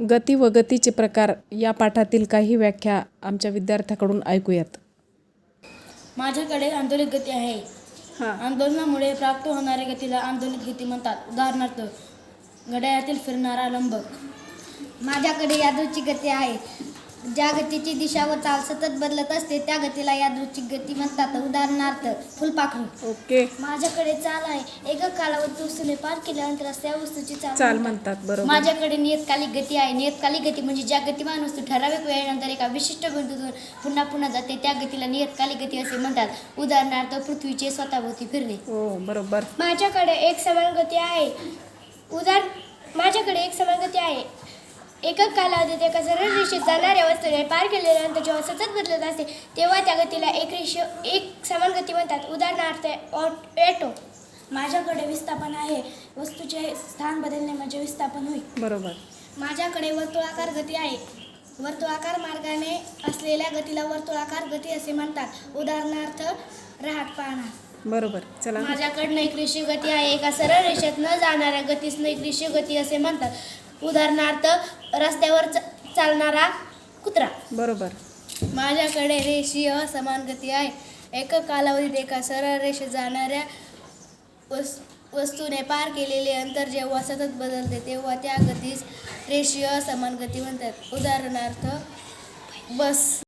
गती व गतीचे प्रकार या पाठातील काही व्याख्या आमच्या विद्यार्थ्याकडून ऐकूयात. माझ्याकडे आंदोलिक गती आहे. आंदोलनामुळे प्राप्त होणाऱ्या गतीला आंदोलिक गती म्हणतात. उदाहरणार्थ घड्याळातील फिरणारा लंबक. माझ्याकडे यादृच्छिक गती आहे. ज्या गतीची दिशा व चाल सतत बदलत असते त्या गतीला यादृच्छिक गती म्हणतात. उदाहरणार्थ फुलपाखरू. ओके. माझ्याकडे चाल आहे. एका कालावधी वस्तूने पार केल्यानंतर त्या वस्तूची चाल चाल म्हणतात. बरोबर. माझ्याकडे नियतकालिक गती आहे. नियतकालिक गती म्हणजे ज्या गतिमान वस्तू ठराविक वेळेनंतर एका विशिष्ट बिंदूतून पुन्हा पुन्हा जाते त्या गतीला नियतकालिक गती असे म्हणतात. उदाहरणार्थ पृथ्वीचे स्वतःभोवती फिरणे. हो बरोबर. माझ्याकडे एक समान गती आहे. उदाहरण माझ्याकडे एक समान गती आहे. एकक कालावधीत एका सरळ रेषेत जाणाऱ्या वस्तूने पार केल्यानंतर जेव्हा सतत बदलत असते तेव्हा त्या गतीला एक रेष एक समान गती म्हणतात. उदाहरणार्थ ऑट- ऑटो. माझ्याकडे विस्थापन आहे. वस्तूचे स्थान बदलणे म्हणजे विस्थापन होईल बरोबर. माझ्याकडे वर्तुळाकार गती आहे. वर्तुळाकार मार्गाने असलेल्या गतीला वर्तुळाकार गती असे म्हणतात. उदाहरणार्थ राहत पाहणा बरोबर. चला. माझ्याकडे नैकृष्य गती आहे. एका सरळ रेषेत न जाणाऱ्या गतीस नैकृष्य गती असे म्हणतात. उदाहरणार्थ रस्त्यावर च- चालणारा कुत्रा. बरोबर. माझ्याकडे रेषीय समान गती आहे. एका कालावधीत एका सरळ रेषेत जाणाऱ्या वस वस्तूने पार केलेले अंतर जेव्हा सतत बदलते तेव्हा त्या गतीस रेषीय समान गती म्हणतात. उदाहरणार्थ बस.